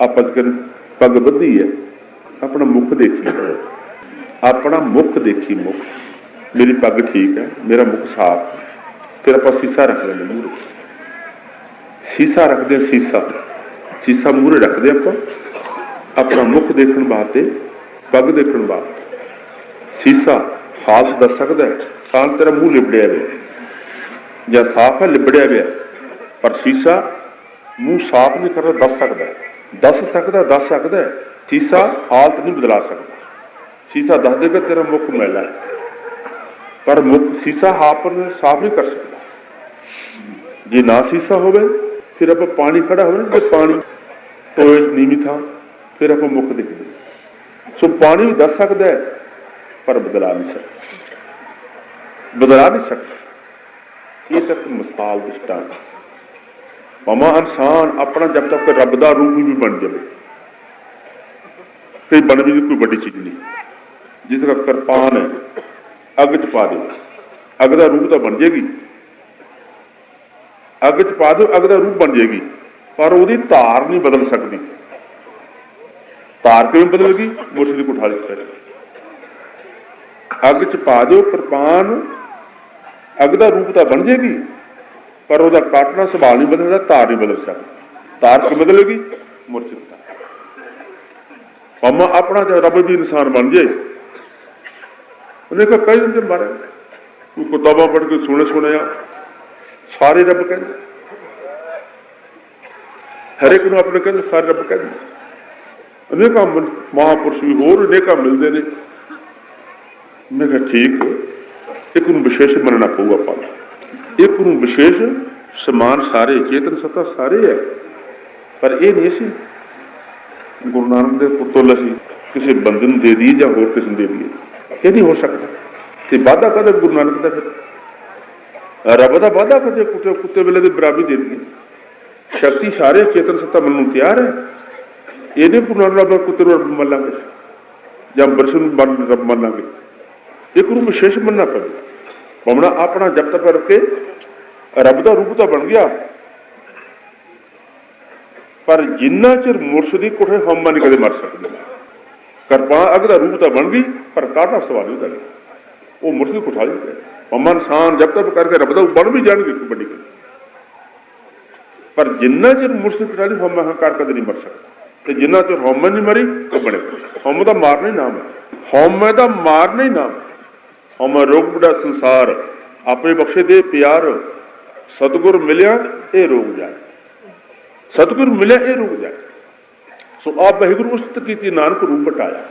ਆਪਾਂ ਜਿਕਰ ਪੱਗ ਬੱਧੀ ਹੈ। ਆਪਣਾ ਮੁਖ ਦੇਖੀ ਆਪਣਾ ਮੁਖ ਦੇਖੀ ਮੁਖ। ਮੇਰੀ ਪੱਗ ਠੀਕ ਹੈ, ਮੇਰਾ ਮੁਖ ਸਾਫ਼ ਫਿਰ ਆਪਾਂ ਸੀਸਾ ਰੱਖ ਲੈਂਦੇ ਮੂਹਰੇ। ਸੀਸਾ ਰੱਖਦੇ ਹਾਂ ਸੀਸਾ। ਸੀਸਾ ਮੂਹਰੇ ਰੱਖਦੇ ਆਪਾਂ। ਆਪਣਾ ਮੁਖ ਦੇਖਣ ਵਾਸਤੇ, ਪੱਗ ਦੇਖਣ ਵਾਸਤੇ। ਸੀਸਾ ਖਾਸ ਦੱਸ ਸਕਦਾ ਹੈ, ਤਾਂ ਤੇਰਾ ਮੂੰਹ ਲਿਬੜਿਆ ਹੋਇਆ ਜਾਂ ਸਾਫ਼ ਹੈ, ਲਿਬੜਿਆ ਹੋਇਆ ਪਰ ਸੀਸਾ ਮੂੰਹ ਸਾਫ਼ ਨਹੀਂ ਕਰਦਾ, ਦੱਸ ਸਕਦਾ ਹੈ। ਦੱਸ ਸਕਦਾ ਦੱਸ ਸਕਦਾ ਸੀਸਾ ਹਾਲਤ ਨਹੀਂ ਬਦਲਾ ਸਕਦਾ। ਸੀਸਾ ਦੱਸ ਦੇਗਾ ਤੇਰਾ ਮੁਖ ਮੈਲਾ ਪਰ ਮੁਖ ਸੀਸਾ ਹਾਪ ਸਾਫ਼ ਨਹੀਂ ਕਰ ਸਕਦਾ। ਜੇ ਨਾ ਸੀਸਾ ਹੋਵੇ, ਫਿਰ ਆਪਾਂ ਪਾਣੀ ਖੜਾ ਹੋਵੇ ਨਾ ਤੇ ਪਾਣੀ ਟੋਏ ਨੀਵੀਂ ਥਾਂ, ਫਿਰ ਆਪਾਂ ਮੁਖ ਦਿਖਦੇ ਸੋ ਪਾਣੀ ਵੀ ਦੱਸ ਸਕਦਾ ਪਰ ਬਦਲਾ ਨਹੀਂ ਸਕਦਾ। ਬਦਲਾ ਨਹੀਂ ਸਕਦਾ। ਇਹ ਤੱਕ ਮਿਸਾਲ ਦ੍ਰਿਸ਼ਟਾਂਤ। ਮਮਾ ਇਨਸਾਨ ਆਪਣਾ ਜਦ ਤੱਕ ਰੱਬ ਦਾ ਰੂਪ ਵੀ ਬਣ ਜਾਵੇ। ਤੇ ਬਣ ਵੀ ਕੋਈ ਵੱਡੀ ਚੀਜ਼ ਨਹੀਂ। ਜਿਸ ਤਰ੍ਹਾਂ ਕਿਰਪਾਨ ਹੈ, ਅੱਗ 'ਚ ਪਾ ਦਿਓ ਅੱਗ ਦਾ ਰੂਪ ਤਾਂ ਬਣ ਜੇਗੀ ਅੱਗ 'ਚ ਪਾ ਦਿਓ, ਅੱਗ ਦਾ ਰੂਪ ਬਣ ਜੇਗੀ ਪਰ ਉਹਦੀ ਧਾਰ ਨਹੀਂ ਬਦਲ ਸਕਦੀ। ਧਾਰ ਕਿਵੇਂ ਬਦਲੇਗੀ? ਮੁੱਠ ਦੀ ਕੁਠਾਲੀ ਚ ਅੱਗ 'ਚ ਪਾ ਦਿਓ ਕਿਰਪਾਨ, ਅੱਗ ਦਾ ਰੂਪ ਤਾਂ ਬਣ ਜੇਗੀ ਪਰ ਉਹਦਾ ਕਾਟਣਾ ਸੁਭਾਅ ਨਹੀਂ ਬਦਲਦਾ, ਤਾਰ ਨਹੀਂ ਬਦਲ ਸਕਦਾ। ਧਾਰ ਕਿਵੇਂ ਬਦਲੇਗੀ? ਮੁਰਚਿਤ ਪੰਮਾ ਆਪਣਾ ਜੇ ਰੱਬ ਵੀ ਇਨਸਾਨ ਬਣ ਜੇ। ਉਹਨੇ ਕਿਹਾ ਕਈ ਦਿਨ ਤੇ ਮਾਰੇ ਕੋਈ ਕਿਤਾਬਾਂ ਪੜ੍ਹ ਕੇ ਸੁਣੇ ਸੁਣਿਆ, ਸਾਰੇ ਰੱਬ ਕਹਿੰਦੇ। ਹਰ ਇੱਕ ਨੂੰ ਆਪਣੇ ਕਹਿੰਦੇ, ਸਾਰੇ ਰੱਬ ਕਹਿੰਦੇ। ਅਨੇਕਾਂ ਮਨ- ਮਹਾਂਪੁਰਸ਼ ਵੀ ਹੋਰ ਅਨੇਕਾਂ ਮਿਲਦੇ ਨੇ। ਮੈਂ ਕਿਹਾ, ਠੀਕ ਇੱਕ ਨੂੰ ਵਿਸ਼ੇਸ਼ ਮੰਨਣਾ ਪਊਗਾ ਆਪਾਂ ਨੂੰ। ਇੱਕ ਨੂੰ ਵਿਸ਼ੇਸ਼ ਸਮਾਨ ਸਾਰੇ, ਚੇਤਨ ਸਤਾ ਸਾਰੇ ਹੈ। ਪਰ ਇਹ ਨਹੀਂ ਸੀ। ਗੁਰੂ ਨਾਨਕ ਦੇ ਪੁੱਤਰ ਅਸੀਂ ਕਿਸੇ ਬੰਦੇ ਨੂੰ ਦੇ ਦਈਏ ਜਾਂ ਹੋਰ ਕਿਸੇ ਨੂੰ ਦੇ ਦਈਏ। ਇਹ ਨਹੀਂ ਹੋ ਸਕਦਾ। ਤੇ ਵਾਅਦਾ ਕਦੇ ਗੁਰੂ ਨਾਨਕ ਦਾ ਫਿਰ? ਰੱਬ ਦਾ ਵਾਅਦਾ ਕਦੇ ਕੁੱਤੇ ਕੁੱਤੇ ਵੇਲੇ ਦੇ ਬਰਾਬਰੀ ਦੇ ਦਈਏ। ਸ਼ਕਤੀ ਸਾਰੇ ਚੇਤਨ ਸੱਤਾ ਮੰਨਣ ਨੂੰ ਤਿਆਰ ਹੈ। ਇਹਦੇ ਗੁਰੂ ਨਾਨਕ ਰੱਬ ਕੁੱਤੇ ਨੂੰ ਰੱਬ ਮੰਨ ਲਾਂਗੇ। ਜਾਂ ਬਰਸ਼ ਨੂੰ ਰੱਬ ਮੰਨ ਲਾਂਗੇ। ਇੱਕ ਨੂੰ ਵਿਸ਼ੇਸ਼ ਮੰਨਣਾ ਪਵੇ ਪਵਣਾ ਆਪਣਾ ਜਪ ਤਪ ਕਰਕੇ ਰੱਬ ਦਾ ਰੂਪ ਤਾਂ ਬਣ ਗਿਆ ਪਰ ਜਿੰਨਾ ਚਿਰ ਮੁਰਸ਼ਦ ਦੀ ਕੋਠੇ ਹਮਾ ਨਹੀਂ ਕਦੇ ਮਰ ਸਕਦੇ ਕਰਪਾ ਅਗ ਦਾ ਰੂਪ ਤਾਂ ਬਣ ਗਈ ਪਰ ਕਾਟਾ ਸਵਾਲ ਉਹਦਾ ਉਹ ਮੁਰਸ਼ਦ ਦੀ ਕੋਠਾ ਨਹੀਂ ਹਮਾ ਇਨਸਾਨ ਜਪ ਤਪ ਕਰਕੇ ਰੱਬ ਦਾ ਬਣ ਵੀ ਜਾਣਗੇ ਵੱਡੀ ਗੱਲ ਪਰ ਜਿੰਨਾ ਚਿਰ ਮੁਰਸ਼ਦ ਕੋਠਾ ਨਹੀਂ ਹਮਾ ਹੰਕਾਰ ਕਦੇ ਨਹੀਂ ਮਰ ਸਕਦਾ ਤੇ ਜਿੰਨਾ ਚਿਰ ਹਮਾ ਨਹੀਂ ਮਰੀ ਉਹ ਬਣੇ ਹਮ ਦਾ ਮਾਰਨਾ ਹੀ ਨਾਮ ਹੈ ਹਮ ਦਾ ਮਾਰਨਾ ਹੀ ਨਾਮ ਹੈ ਅਮਰ ਰੋਗ ਬੜਾ ਸੰਸਾਰ, ਆਪੇ ਬਖਸ਼ੇ ਦੇ ਪਿਆਰ, ਸਤਿਗੁਰ ਮਿਲਿਆ ਇਹ ਰੋਗ ਜਾਏ। ਸਤਿਗੁਰ ਮਿਲਿਆ ਇਹ ਰੁਕ ਜਾਏ। ਸੋ ਆਪ ਵਾਹਿਗੁਰੂ ਉਸਤ ਕੀਤੀ ਨਾਨਕ ਰੂਪ ਬਟਾਇਆ